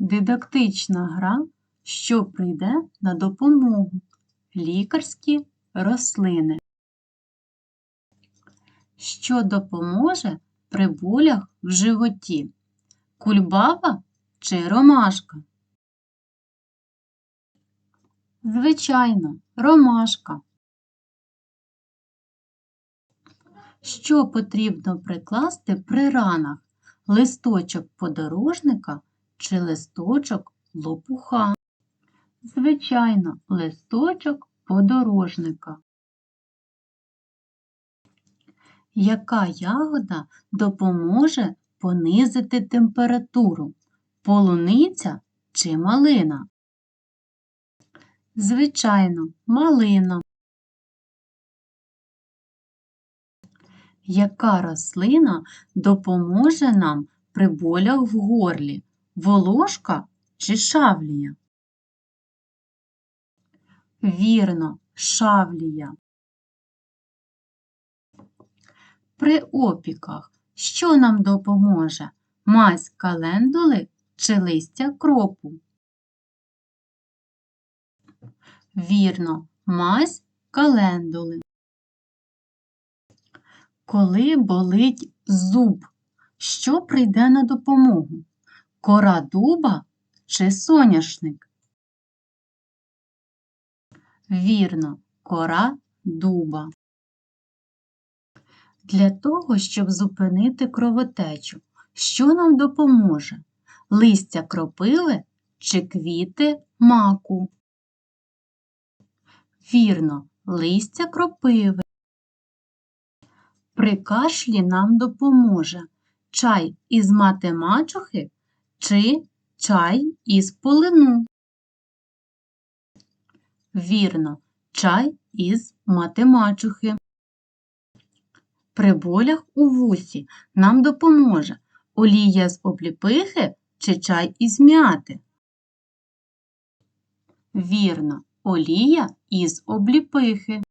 Дидактична гра, що прийде на допомогу. Лікарські рослини. Що допоможе при болях в животі? Кульбаба чи ромашка? Звичайно, ромашка. Що потрібно прикласти при ранах? Листочок подорожника чи листочок лопуха? Звичайно, листочок подорожника. Яка ягода допоможе понизити температуру? Полуниця чи малина? Звичайно, малина. Яка рослина допоможе нам при болях в горлі? Волошка чи шавлія? Вірно, шавлія. При опіках що нам допоможе? Мазь календули чи листя кропу? Вірно, мазь календули. Коли болить зуб, що прийде на допомогу? Кора дуба чи соняшник? Вірно, кора дуба. Для того, щоб зупинити кровотечу, що нам допоможе? Листя кропиви чи квіти маку? Вірно, листя кропиви. При кашлі нам допоможе чай із мати мачухи чи чай із полину. Вірно, чай із мати мачухи. При болях у вусі нам допоможе олія з обліпихи чи чай із м'яти. Вірно, олія із обліпихи.